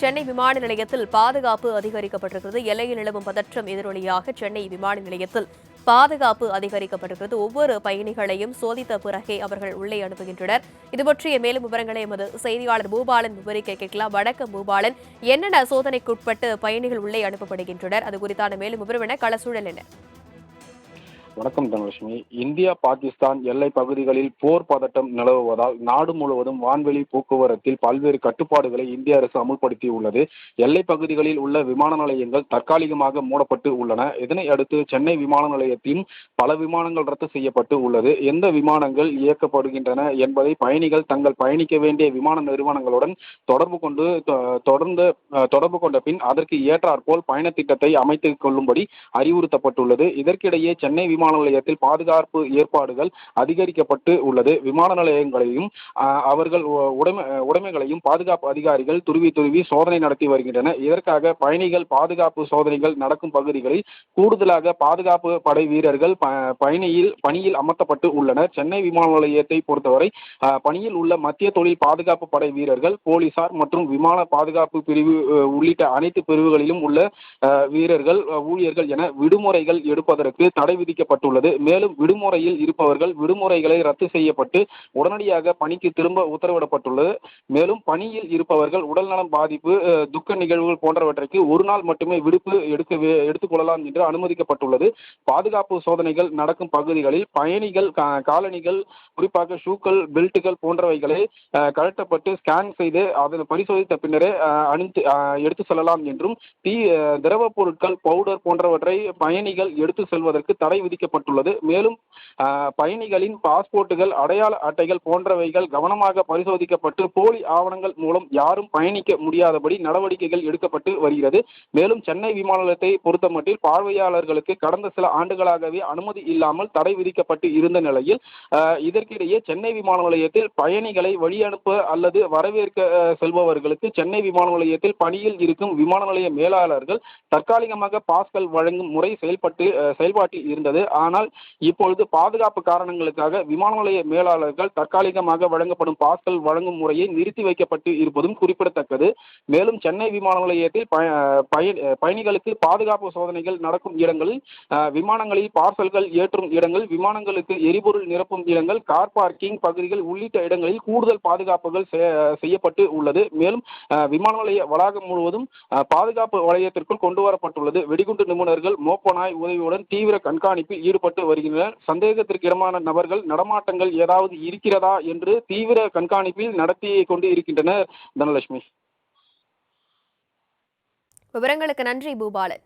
சென்னை விமான நிலையத்தில் பாதுகாப்பு அதிகரிக்கப்பட்டிருக்கிறது. எல்லையில் நிலவும் பதற்றம் எதிரொலியாக சென்னை விமான நிலையத்தில் பாதுகாப்பு அதிகரிக்கப்பட்டிருக்கிறது. ஒவ்வொரு பயணிகளையும் சோதித்த பிறகே அவர்கள் உள்ளே அனுப்புகின்றனர். இது பற்றிய மேலும் விவரங்களை எமது செய்தியாளர் பூபாலன் விவரிக்க கேட்கலாம். வடக்கம் பூபாலன். என்னென்ன சோதனைக்குட்பட்டு பயணிகள் உள்ளே அனுப்பப்படுகின்றனர்? அது குறித்தான மேலும் விவரம் என களசூழல் என்ன? வணக்கம் தனலட்சுமி. இந்தியா பாகிஸ்தான் எல்லை பகுதிகளில் போர் பதட்டம் நிலவுவதால் நாடு முழுவதும் வான்வெளி போக்குவரத்தில் பல்வேறு கட்டுப்பாடுகளை இந்திய அரசு அமுல்படுத்தியுள்ளது. எல்லை பகுதிகளில் உள்ள விமான நிலையங்கள் தற்காலிகமாக மூடப்பட்டு உள்ளன. இதனை அடுத்து சென்னை விமான நிலையத்தின் பல விமானங்கள் ரத்து செய்யப்பட்டு உள்ளது. எந்த விமானங்கள் இயக்கப்படுகின்றன என்பதை பயணிகள் தங்கள் பயணிக்க வேண்டிய விமான நிறுவனங்களுடன் தொடர்பு கொண்டு தொடர்ந்து தொடர்பு கொண்ட பின் அதற்கு ஏற்றாற்போல் பயண திட்டத்தை அமைத்துக் கொள்ளும்படி அறிவுறுத்தப்பட்டுள்ளது. இதற்கிடையே சென்னை விமான நிலையத்தில் பாதுகாப்பு ஏற்பாடுகள் அதிகரிக்கப்பட்டு உள்ளது. விமான நிலையங்களையும் அவர்கள் உடைமை உடைமைகளையும் பாதுகாப்பு அதிகாரிகள் துருவி துருவி சோதனை நடத்தி வருகின்றனர். இதற்காக பயணிகள் பாதுகாப்பு சோதனைகள் நடக்கும் பகுதிகளில் கூடுதலாக பாதுகாப்பு படை வீரர்கள் பயணியில் பணியில் அமர்த்தப்பட்டு உள்ளனர். சென்னை விமான நிலையத்தை பொறுத்தவரை பணியில் உள்ள மத்திய தொழில் பாதுகாப்பு படை வீரர்கள் போலீசார் மற்றும் விமான பாதுகாப்பு பிரிவு உள்ளிட்ட அனைத்து பிரிவுகளிலும் உள்ள வீரர்கள் ஊழியர்கள் என விடுமுறைகள் எடுப்பதற்கு தடை அறிவிக்கப்பட்டுள்ளது மேலும் விடுமுறையில் இருப்பவர்கள் விடுமுறைகளை ரத்து செய்யப்பட்டு உடனடியாக பணிக்கு திரும்ப உத்தரவிடப்பட்டுள்ளது. மேலும் பணியில் இருப்பவர்கள் உடல்நலம் பாதிப்பு துக்க நிகழ்வுகள் போன்றவற்றிற்கு ஒரு நாள் மட்டுமே விடுப்பு எடுக்க எடுத்துக்கொள்ளலாம் என்று அனுமதிக்கப்பட்டுள்ளது. பாதுகாப்பு சோதனைகள் நடக்கும் பகுதிகளில் பயணிகள் காலணிகள் குறிப்பாக ஷூக்கள் பெல்ட்டுகள் போன்றவைகளை கழட்டப்பட்டு ஸ்கேன் செய்து அதனை பரிசோதித்த பின்னரே அணிந்து எடுத்து செல்லலாம் என்றும் தீ திரவ பொருட்கள் பவுடர் போன்றவற்றை பயணிகள் எடுத்து செல்வதற்கு தடை விதிக்கப்பட்டுள்ளது மேலும் பயணிகளின் பாஸ்போர்ட்டுகள் அடையாள அட்டைகள் போன்றவைகள் கவனமாக பரிசோதிக்கப்பட்டு போலி ஆவணங்கள் மூலம் யாரும் பயணிக்க முடியாதபடி நடவடிக்கைகள் எடுக்கப்பட்டு வருகிறது. மேலும் சென்னை விமான நிலையத்தை பொறுத்தமட்டில் பார்வையாளர்களுக்கு கடந்த சில ஆண்டுகளாகவே அனுமதி இல்லாமல் தடை விதிக்கப்பட்டு இருந்த நிலையில் இதற்கிடையே சென்னை விமான நிலையத்தில் பயணிகளை வழியனுப்ப அல்லது வரவேற்க செல்பவர்களுக்கு சென்னை விமான நிலையத்தில் பணியில் இருக்கும் விமான நிலைய மேலாளர்கள் தற்காலிகமாக பாஸ்கள் வழங்கும் முறை செயல்பட்டு செயல்பாட்டில் இருந்தது. ஆனால் இப்பொழுது பாதுகாப்பு காரணங்களுக்காக விமான நிலைய மேலாளர்கள் தற்காலிகமாக வழங்கப்படும் பாஸ்கள் வழங்கும் முறையை நிறுத்தி வைக்கப்பட்டு இருப்பதும் குறிப்பிடத்தக்கது. மேலும் சென்னை விமான நிலையத்தில் பயணிகளுக்கு பாதுகாப்பு சோதனைகள் நடக்கும் இடங்களில் விமானங்களில் பார்சல்கள் ஏற்றும் இடங்கள் விமானங்களுக்கு எரிபொருள் நிரப்பும் இடங்கள் கார் பார்க்கிங் பகுதிகள் உள்ளிட்ட இடங்களில் கூடுதல் பாதுகாப்புகள் செ- செய்யப்பட்டு உள்ளது. மேலும் விமான நிலைய வளாகம் முழுவதும் பாதுகாப்பு வளையத்திற்குள் கொண்டு வரப்பட்டுள்ளது. வெடிகுண்டு நிபுணர்கள் மோப்பனாய் உதவியுடன் தீவிர கண்காணிப்பில் ஈடுபட்டு வருகின்றனர். சந்தேகத்திற்கு இடமான நபர்கள் நடமாட்டங்கள் ஏதாவது இருக்கிறதா என்று தீவிர கண்காணிப்பில் நடத்தி கொண்டு இருக்கின்றனர் தனலட்சுமி. விவரங்களுக்கு நன்றி பூபாலன்.